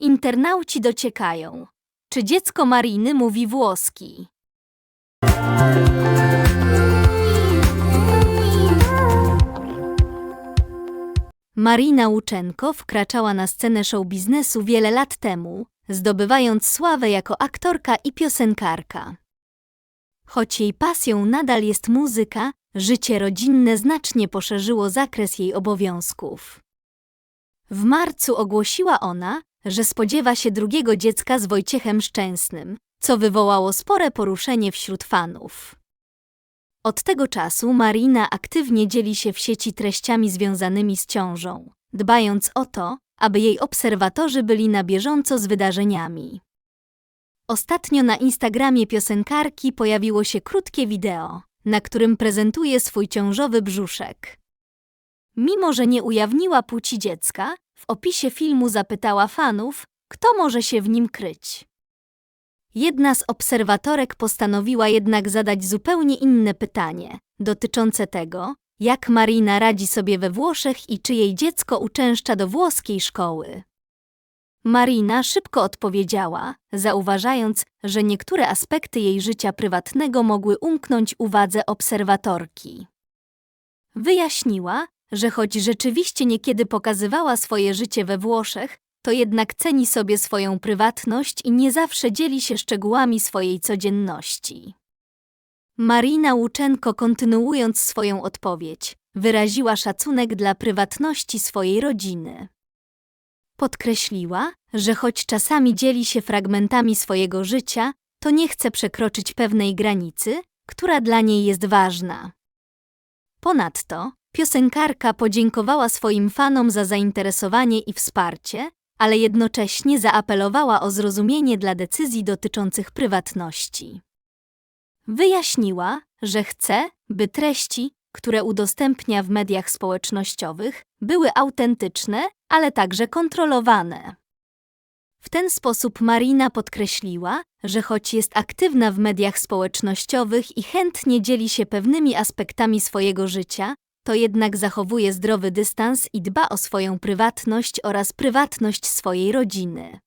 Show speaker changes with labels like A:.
A: Internauci dociekają. Czy dziecko Mariny mówi włoski? Marina Łuczenko wkraczała na scenę show biznesu wiele lat temu, zdobywając sławę jako aktorka i piosenkarka. Choć jej pasją nadal jest muzyka, życie rodzinne znacznie poszerzyło zakres jej obowiązków. W marcu ogłosiła ona, że spodziewa się drugiego dziecka z Wojciechem Szczęsnym, co wywołało spore poruszenie wśród fanów. Od tego czasu Marina aktywnie dzieli się w sieci treściami związanymi z ciążą, dbając o to, aby jej obserwatorzy byli na bieżąco z wydarzeniami. Ostatnio na Instagramie piosenkarki pojawiło się krótkie wideo, na którym prezentuje swój ciążowy brzuszek. Mimo, że nie ujawniła płci dziecka, w opisie filmu zapytała fanów, kto może się w nim kryć. Jedna z obserwatorek postanowiła jednak zadać zupełnie inne pytanie, dotyczące tego, jak Marina radzi sobie we Włoszech i czy jej dziecko uczęszcza do włoskiej szkoły. Marina szybko odpowiedziała, zauważając, że niektóre aspekty jej życia prywatnego mogły umknąć uwadze obserwatorki. Wyjaśniła, że choć rzeczywiście niekiedy pokazywała swoje życie we Włoszech, to jednak ceni sobie swoją prywatność i nie zawsze dzieli się szczegółami swojej codzienności. Marina Łuczenko, kontynuując swoją odpowiedź, wyraziła szacunek dla prywatności swojej rodziny. Podkreśliła, że choć czasami dzieli się fragmentami swojego życia, to nie chce przekroczyć pewnej granicy, która dla niej jest ważna. Ponadto piosenkarka podziękowała swoim fanom za zainteresowanie i wsparcie, ale jednocześnie zaapelowała o zrozumienie dla decyzji dotyczących prywatności. Wyjaśniła, że chce, by treści, które udostępnia w mediach społecznościowych, były autentyczne, ale także kontrolowane. W ten sposób Marina podkreśliła, że choć jest aktywna w mediach społecznościowych i chętnie dzieli się pewnymi aspektami swojego życia, to jednak zachowuje zdrowy dystans i dba o swoją prywatność oraz prywatność swojej rodziny.